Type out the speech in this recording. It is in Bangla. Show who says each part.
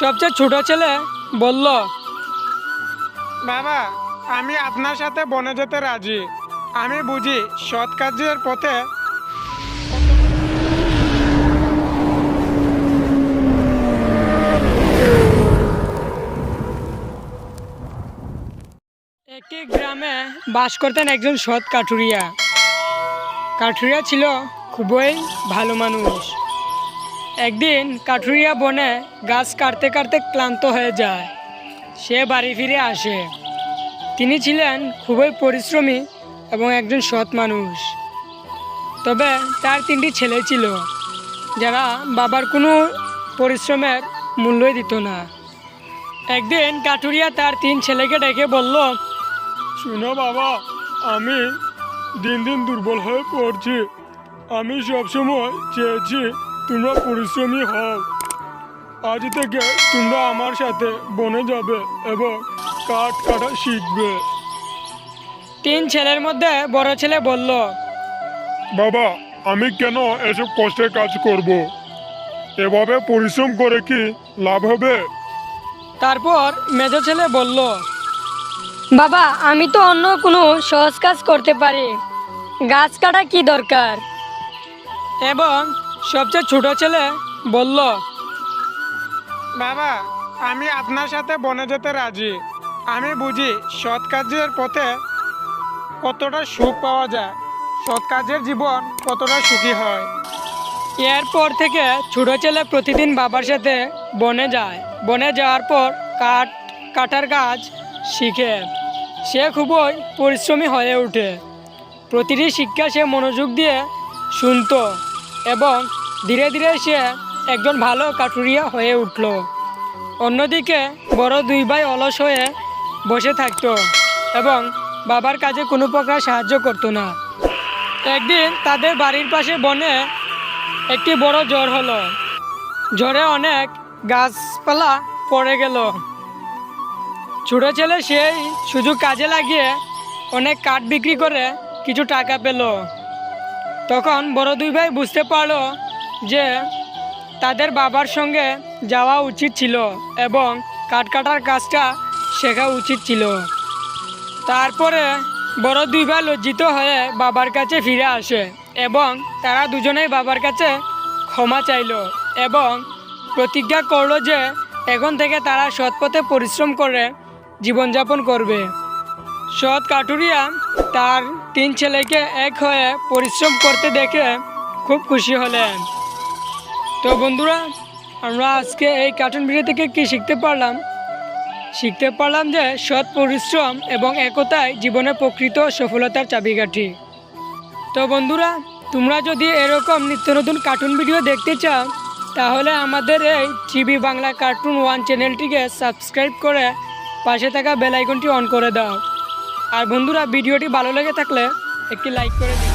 Speaker 1: সবচেয়ে ছোট ছেলে বলল
Speaker 2: বাবা আমি আপনার সাথে বনে যেতে রাজি। আমি বুঝি সৎ কাজের পথে
Speaker 1: একটি গ্রামে বাস করতেন একজন সৎ কাঠুরিয়া। কাঠুরিয়া ছিল খুবই ভালো মানুষ। একদিন কাঠুরিয়া বনে গাছ কাটতে কাটতে ক্লান্ত হয়ে যায়। সে বাড়ি ফিরে আসে। তিনি ছিলেন খুবই পরিশ্রমী এবং একজন সৎ মানুষ। তবে তার তিনটি ছেলে ছিল, যারা বাবার কোনো পরিশ্রমের মূল্যই দিত না। একদিন কাঠুরিয়া তার তিন ছেলেকে ডেকে বলল,
Speaker 2: শুনো বাবা, আমি দিন দিন দুর্বল হয়ে পড়ছি। আমি সবসময় চেয়েছি তোমরা পরিশ্রমী হও। আজ থেকে তোমরা আমার সাথে বনে যাবে এবং কাঠ কাটা শিখবে।
Speaker 1: তিন ছেলের মধ্যে বড় ছেলে বলল
Speaker 2: বাবা আমি কেন এসব কষ্টের কাজ করব? এভাবে পরিশ্রম করে কি লাভ হবে?
Speaker 1: তারপর মেজ ছেলে বলল
Speaker 3: বাবা আমি তো অন্য কোনো সহজ কাজ করতে পারি। গাছ কাটা কি দরকার?
Speaker 1: এবং সবচেয়ে ছোট ছেলে বলল
Speaker 2: বাবা আমি আপনার সাথে বনে যেতে রাজি। আমি বুঝি সৎ কাজের পথে কতটা সুখ পাওয়া যায়। সৎ কাজের জীবন কতটা সুখী হয়।
Speaker 1: এরপর থেকে ছোট ছেলে প্রতিদিন বাবার সাথে বনে যায়। বনে যাওয়ার পর কাঠ কাটার কাজ শিখে। সে খুবই পরিশ্রমী হয়ে ওঠে। প্রতিটি শিক্ষা সে মনোযোগ দিয়ে শুনতো। এবং ধীরে ধীরে সে একজন ভালো কাঠুরিয়া হয়ে উঠল। অন্যদিকে বড় দুই ভাই অলস হয়ে বসে থাকতো এবং বাবার কাজে কোনো প্রকার সাহায্য করতো না। একদিন তাদের বাড়ির পাশে বনে একটি বড় জ্বর হলো। জ্বরে অনেক গাছপালা পড়ে গেল। ছোটো ছেলে সেই সুযোগ কাজে লাগিয়ে অনেক কাঠ বিক্রি করে কিছু টাকা পেল। তখন বড় দুই ভাই বুঝতে পারল যে তাদের বাবার সঙ্গে যাওয়া উচিত ছিল এবং কাঠ কাটার কাজটা শেখা উচিত ছিল। তারপরে বড় দুই ভাই লজ্জিত হয়ে বাবার কাছে ফিরে আসে এবং তারা দুজনেই বাবার কাছে ক্ষমা চাইলো এবং প্রতিজ্ঞা করল যে এখন থেকে তারা সৎ পথে পরিশ্রম করে জীবনযাপন করবে। সৎ কাটুরিয়া তার তিন ছেলেকে এক হয়ে পরিশ্রম করতে দেখে খুব খুশি হলেন। তো বন্ধুরা, আমরা আজকে এই কার্টুন ভিডিও থেকে কী শিখতে পারলাম? শিখতে পারলাম যে সৎ পরিশ্রম এবং একতাই জীবনে প্রকৃত সফলতার চাবিকাঠি। তো বন্ধুরা, তোমরা যদি এরকম নিত্য নতুন কার্টুন ভিডিও দেখতে চাও, তাহলে আমাদের এই টিভি বাংলা কার্টুন ওয়ান চ্যানেলটিকে সাবস্ক্রাইব করে পাশে থাকা বেল আইকনটি অন করে দাও। আর বন্ধুরা ভিডিওটি ভালো লেগে থাকলে একটি লাইক করে দিন।